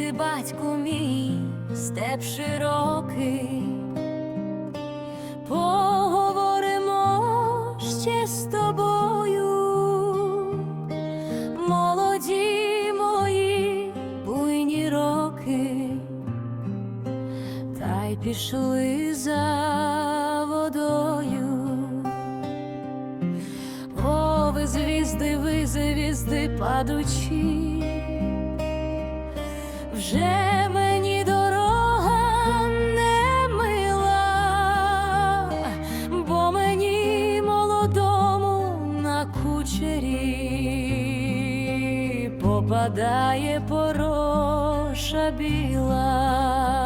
батьку мій, степ широкий, поговоримо ще з тобою, молоді мої буйні роки, та й пішли за водою. О, ви звізди, ви звізди падучі, вже мені дорога не мила, бо мені молодому на кучері попадає пороша біла.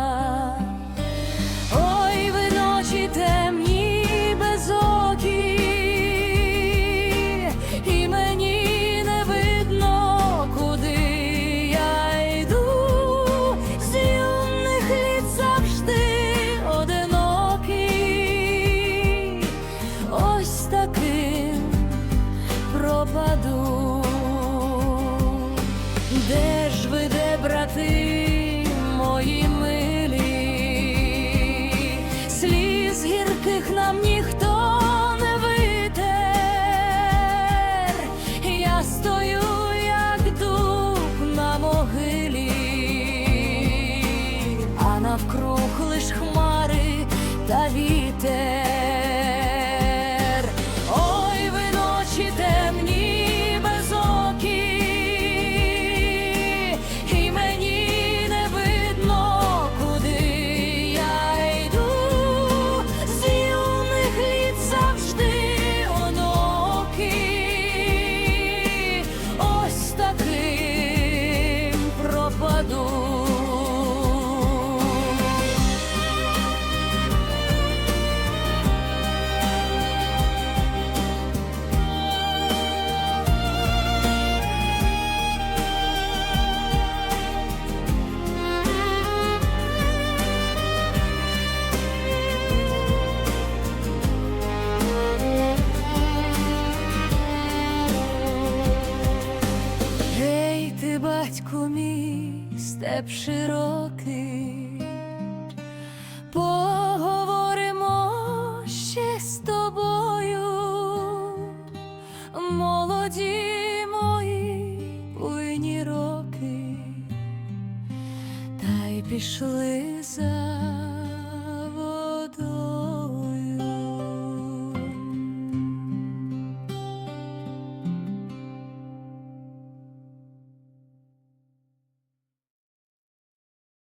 Степ широкий, поговоримо ще з тобою, молоді мої буйні роки, та й пішли за